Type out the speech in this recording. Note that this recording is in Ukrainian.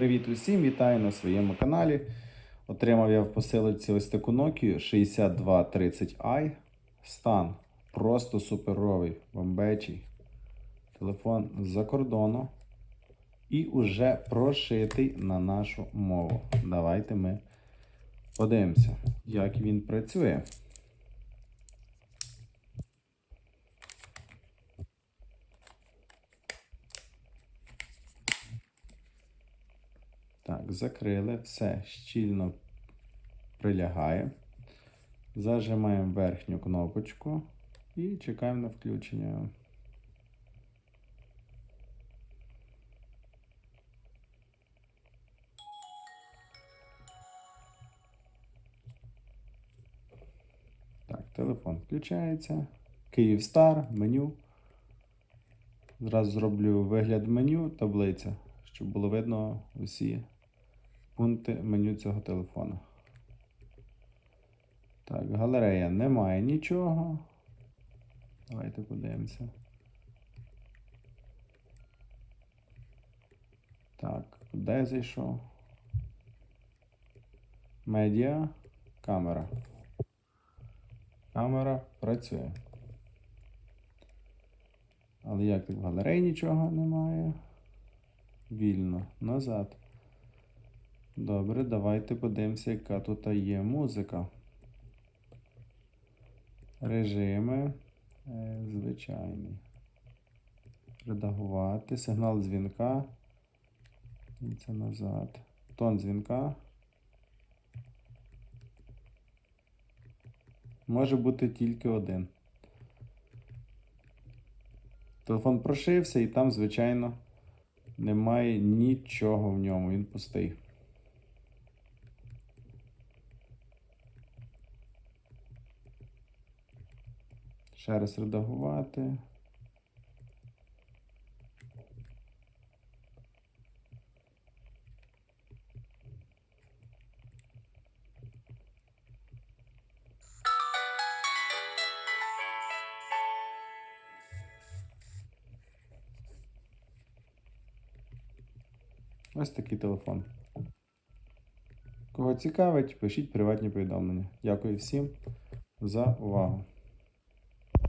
Привіт усім, вітаю на своєму каналі. Отримав я в посилці ось таку Nokia 6230i. Стан просто суперовий, бомбечий. Телефон з-за кордону. І уже прошитий на нашу мову. Давайте ми подивимося, як він працює. Так, закрили, все щільно прилягає. Зажимаємо верхню кнопочку і чекаємо на включення. Так, телефон включається. Київстар, меню. Зразу зроблю вигляд меню, таблиця, щоб було видно усі пункти меню цього телефона. Так, галерея немає нічого. Давайте подивимося. Так, де я зайшов? Медіа, камера. Камера працює. Але як в галереї нічого немає? Вільно. Назад. Добре, давайте подивимося, яка тут є музика. Режими. Е, звичайний. Редагувати. Сигнал дзвінка. І це назад. Тон дзвінка. Може бути тільки один. Телефон прошився і там, звичайно, немає нічого в ньому. Він пустий. Ще раз редагувати. Ось такий телефон. Кого цікавить, пишіть приватні повідомлення. Дякую всім за увагу.